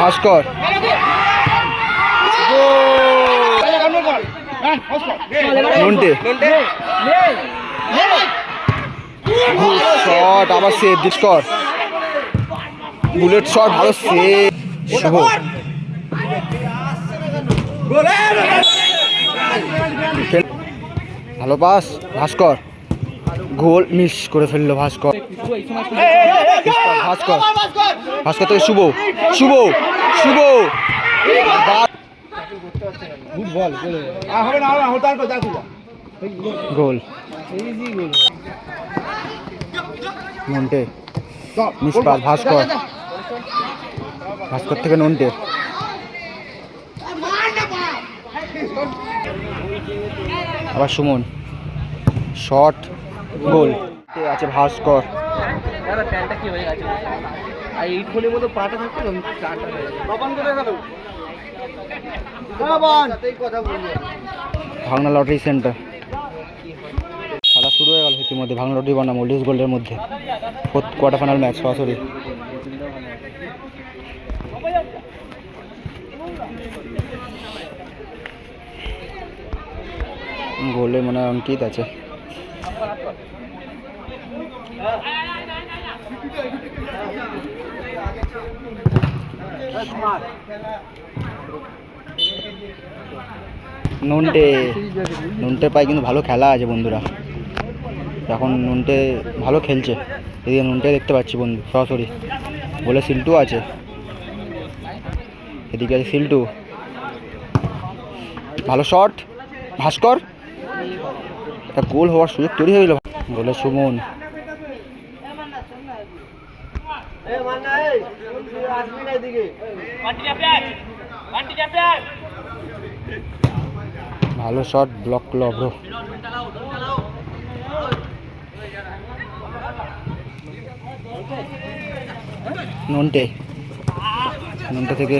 ভাস্কর। Nonte. Shot আবার save ডিসকর bullet shot ভালো সেভ শুভ। ভালো পাস ভাস্কর। গোল মিস করে ফেলল ভাস্কর। ভাস্কর ভাস্কর থেকে শুভ শুভ শুভ। গোল। নন্টে পাস ভাস্কর। ভাস্কর থেকে নন্টে। আবার সুমন। শট। গোল। আছে ভাস্কর। আর এই মতো পাটা থাকতো ভাঙনা লটারি সেন্টার। খেলা শুরু হয়ে গেল ইতিমধ্যে ভাঙনা লটারি বনাম ওল্ডিস গোল্ডের মধ্যে। কোয়ার্টার ফাইনাল ম্যাচ সরাসরি। গোলে মনে হয় অঙ্কিত আছে। নন্টে নন্টে পায়ে কিন্তু ভালো খেলা আছে বন্ধুরা। এখন নুনটে ভালো খেলছে। এদিকে নন্টে দেখতে পাচ্ছি বন্ধু, সরাসরি। বলে সিল্টু আছে। এদিকে আছে সিল্টু। ভালো শট, ভাস্কর। একটা গোল হওয়ার সুযোগ তৈরি হয়ে গেল। বলে সুমন। ভালো শট ব্লক করল অভ্র। নন্টে। নন্টে থেকে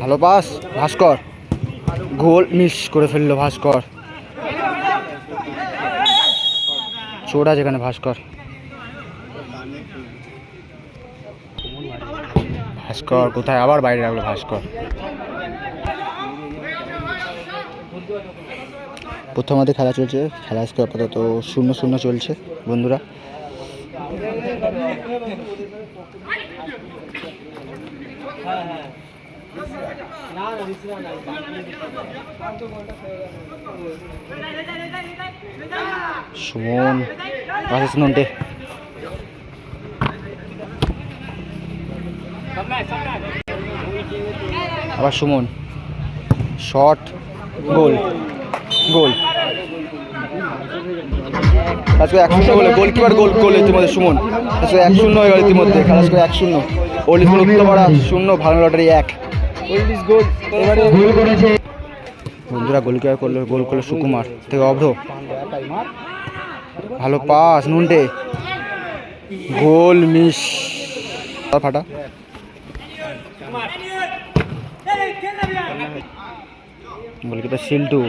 ভালো পাস ভাস্কর। গোল মিস করে ফেলল ভাস্কর। চোট আছে এখানে ভাস্কর। ভাস্কর, কোথায়? আবার বাইরে রাখল ভাস্কর। প্রথমার্ধে খেলা চলছে। খেলা আজকে আপাতত শূন্য শূন্য চলছে, বন্ধুরা। সুমন। নন্টে আবার সুমন শট গোল গোল আজকে এক শূন্য গোলে গোলকিপার গোল গোল ইতিমধ্যে সুমন আজকে এক শূন্য হয়ে গেল ইতিমধ্যে, খেলা আজকে এক শূন্য ওল্ডিস গোল উত্তরপাড়া শূন্য, ভালো লটারি এক। বন্ধুরা গোলকিপার করল গোল করল সুকুমার, থেকে অভ্র। ভালো পাস, নুনটে। Goal miss. ফাটা। গোলকিপার সিল্টু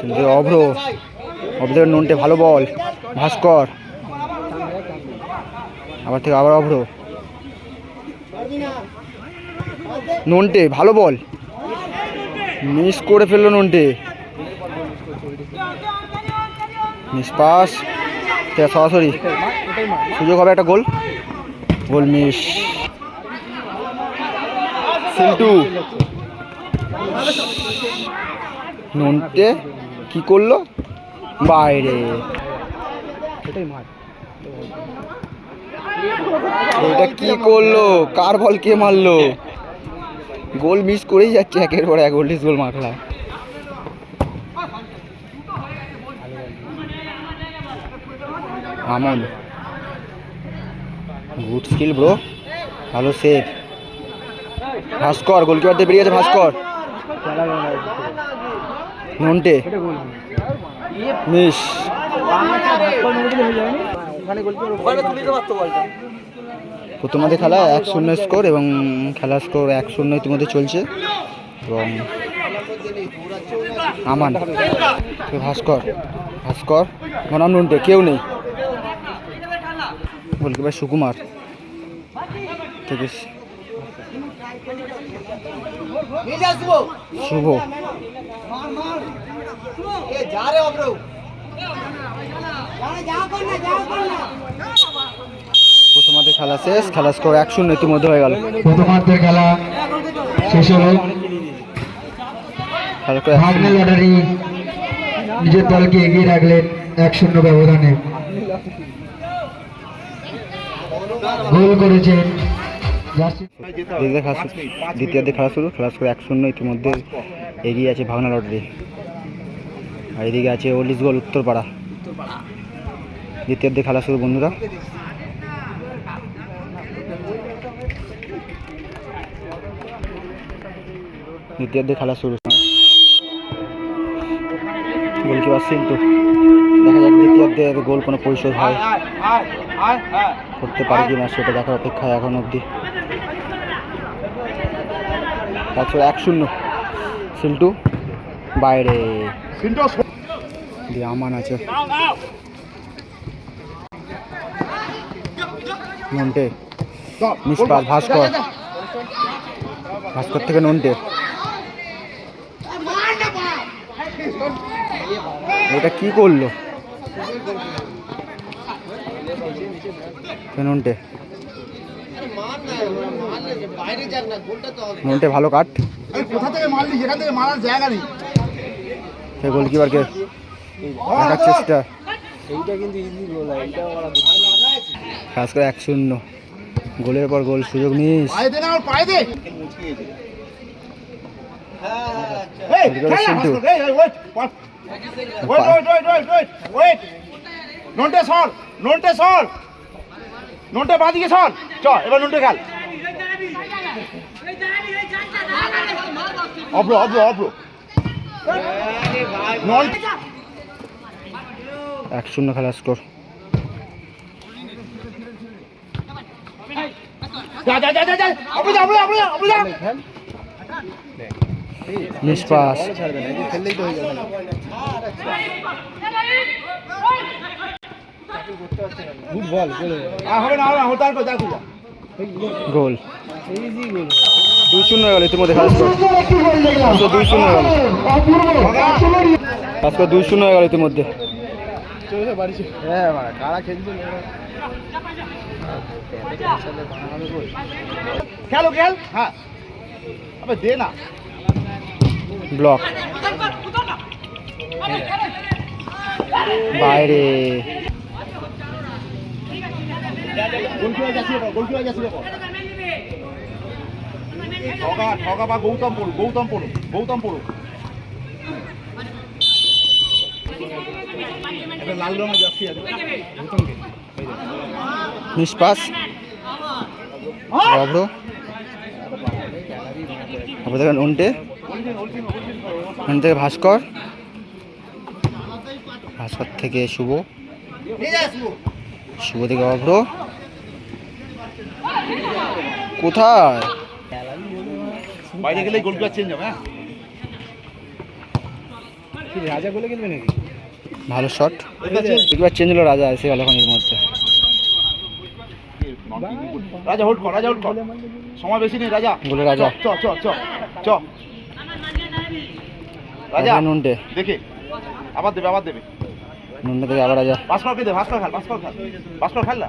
সিল্টু অভ্র। অভ্র নুনটে, ভালো বল। ভাস্কর। আবার থেকে আবার অভ্র। নন্টে, ভালো বল। মিস করে ফেলল নন্টে। মিস পাস সরাসরি। সুযোগ হবে একটা গোল। গোল মিস সিল্টু নন্টে কি করল? বাইরে। এটা কি করল? কার বল কে মারলো? গোল মিস করেই যাচ্ছে একের পর এক গোল্ডিস গোল মারলা। আমন গুড স্কিল ব্রো ভালো সেভ ভাস্কর গোলকিপার দিয়ে বেরিয়ে গেছে ভাস্কর। নন্টে। মিস। প্রথমার্ধে খেলা এক শূন্য স্কোর এবং খেলার স্কোর এক শূন্য ইতিমধ্যে চলছে। এবং আমান। ভাস্কর ভাস্কর। বনাম নুনটে, কেউ নেই। গোলকিপার সুকুমার। থেকে শুভ। প্রথমার্ধে খেলা শেষ খেলা স্কোর এক শূন্য ইতিমধ্যে হয়ে গেল। প্রথমার্ধের খেলা শেষ হলো। ভাগনা লটারি নিজের দলকে এগিয়ে রাখলেন এক শূন্য ব্যবধানে। গোল করেছেন। খেলা শুরু দ্বিতীয়ার্ধে খেলা শুরু খেলা স্কোর এক শূন্য ইতিমধ্যে এগিয়ে আছে ভাগনা লটারি। আর এদিকে আছে ওলিশ গোল উত্তরপাড়া। দ্বিতীয়ার্ধে খেলা শুরু বন্ধুরা। দ্বিতীয়ার্ধে খেলা শুরু। গোলকিপার কিন্তু দেখা যাক দ্বিতীয়ার্ধে গোল কোনো পরিশোধ হয়। করতে পারে কিনা সেটা দেখার অপেক্ষায় এখন অবধি। তারপর এক শূন্য। সিল্টু বাইরে। দিয়ে আমান আছে। নন্টে নিষ্পাল ভাস্কর। ভাস্কর থেকে নন্টে। এটা কি করল? এখানে ভালো কাট থেকে গোলকিপারকে করে এক শূন্য গোলের পর গোল সুযোগ নিয়ে নন্টে বাঁদিকে সর। চ এবার নন্টে খেল। অব্র অব্র অব্র। নন্টে এক শূন্য খেলার স্কোর যা বল হবে ফুটবল গোল। দুই শূন্য গেল ইতিমধ্যে আচ্ছা, দুই শূন্য গেল। আজকে দুই শূন্য গেল ইতিমধ্যে। হ্যাঁ মানে কারা খেলবে খেলো খেল। হ্যাঁ। আবে দে না। ব্লক। বাইরে। গৌতম পড়ুক গৌতম পড়ুক গৌতম পড়ুক। লাল রঙের জার্সি আছে। মিস পাস অব্র অব্র থেকে নন্টে নন্টে থেকে ভাস্কর। ভাস্কর থেকে শুভ। শুভ থেকে অভ্র। কোথায়? বাইরে গেলেই গোলকিপার চেঞ্জ হবে হ্যাঁ? রাজা গোলে খেলবে নাকি? ভালো শট একবার চেঞ্জ হলো রাজা এসে গেল এখন এর মধ্যে রাজা হোল্ড কর রাজা হোল্ড কর। সময় বেশি নেই রাজা। গোলে রাজা। চ চ চ চ। রাজা রাজা নন্টে। দেখে। আবার দেবে আবার দেবে। নন্টে থেকে আবার রাজা। ভাস্করকে দে ভাস্কর খেল ভাস্কর খেল। ভাস্কর খেল না?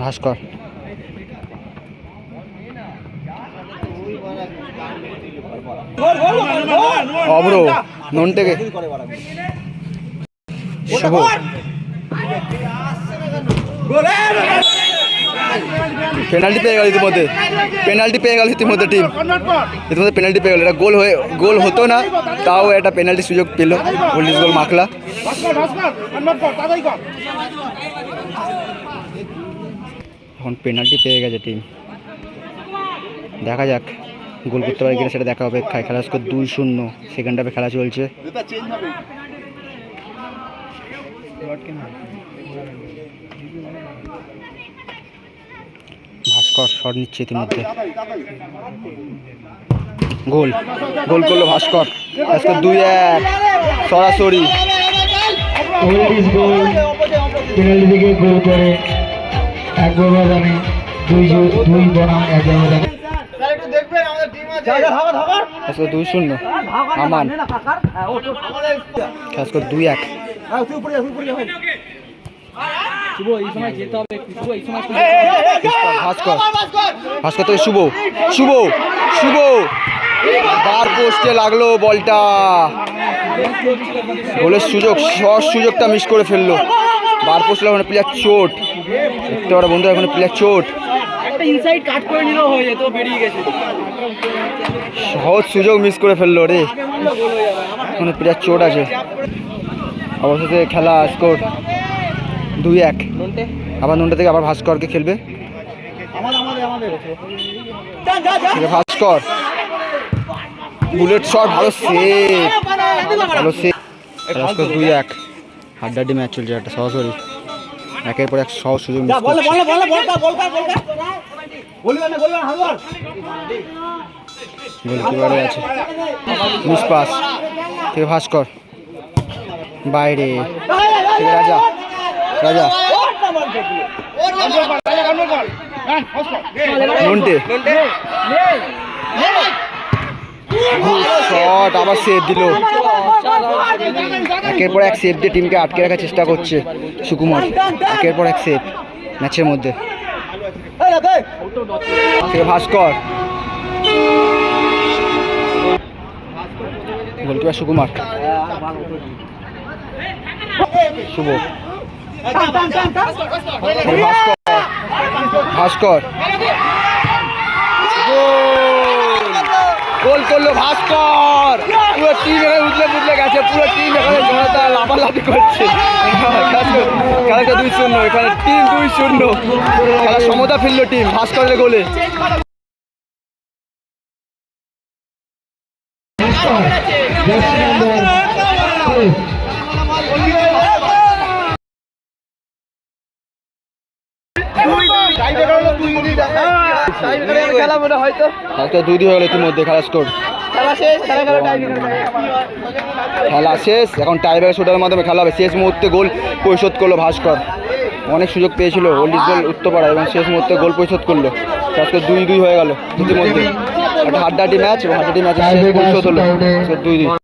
ভাস্কর। অব্র নন থেকে শুভ। পেনাল্টি পেয়ে গেল ইতিমধ্যে। পেনাল্টি পেয়ে গেল ইতিমধ্যে টিম ইতিমধ্যে পেনাল্টি পেয়ে গেল। এটা গোল হয়ে গোল হতো না, তাও একটা পেনাল্টি সুযোগ পেল ওল্ডিস গোল মাখলা। এখন পেনাল্টি পেয়ে গেছে টিম দেখা যাক, গোল করতে পারে কিনা, সেটা দেখা অপেক্ষায় খেলা স্কোর দুই শূন্য। সেকেন্ড হাফে খেলা চলছে। ভাস্কর শট নিচ্ছে ইতিমধ্যে গোল গোল করল ভাস্কর। ভাস্কর দুই এক সরাসরি। গোল পেনাল্টি থেকে গোল করে এক ব্যবধানে দুই দুই বনাম এক ব্যবধানে দুই শূন্য। আমান ভাস্কর দুই এক। শুভ এই সময় যেতে হবে শুভ এই সময় ভাস্কর ভাস্কর থেকে শুভ শুভ শুভ বার পোস্টে লাগল বলটা গোলের সুযোগ সস সুযোগটা মিস করে ফেলল বার পোস্টে ওখানে প্লেয়ার চোট দেখতে পারো বন্ধু এখানে প্লেয়ার চোট ইনসাইড কাট করে নিলেও হয়ে যেত বেরিয়ে গেছে সহজ সুযোগ মিস করে ফেলল রে ওখানে প্লেয়ার চোট আছে অবশেষে খেলা স্কোর দুই এক। আবার নুনটা থেকে আবার ভাস্করকে খেলবে। ভাস্কর। বুলেট শট ভালো সেভ। ভালো সেভ। ভাস্কর দুই এক। হাড্ডাড্ডি ম্যাচ চলছে একটা সরাসরি। একের পর এক সহজ সুযোগ গোলকিপারে আছে। Miss pass. থেকে ভাস্কর। বাইরে। রাজা। রাজা। নন্টে শট আবার সেভ দিল। একের পর এক সেভ দিয়ে টিমকে আটকে রাখার চেষ্টা করছে সুকুমার। একের পর এক সেভ ম্যাচের মধ্যে। ভাস্কর। গোলকিপার সুকুমার। শুভ। ভাস্কর। গোল করল ভাস্কর। পুরো টিম এখানে উঠলে উঠলে গেছে, পুরো টিম এখানে জনতা লাফালাফি করছে। খেলাটা দুই শূন্য, এখানে টিম দুই শূন্য। খেলা সমতা ফিরলো টিম ভাস্করের গোলে। খেলা মনে হয়তো আজকে দুই দুই হয়ে গেল ইতিমধ্যে খেলা স্কোর খেলা শেষ খেলা খেলা খেলা এখন টাইব্রেকার শুটারের মাধ্যমে খেলা হবে। শেষ মুহূর্তে গোল পরিশোধ করল ভাস্কর। অনেক সুযোগ পেয়েছিল ওল্ডিস গোল উত্তরপাড়া এবং শেষ মুহূর্তে গোল পরিশোধ করল। আজকে দুই দুই হয়ে গেল ইতিমধ্যে। একটা হাড্ডাহাড্ডি ম্যাচ এবং হাড্ডাহাড্ডি ম্যাচের শেষ পরিশোধ হলো। দুই দুই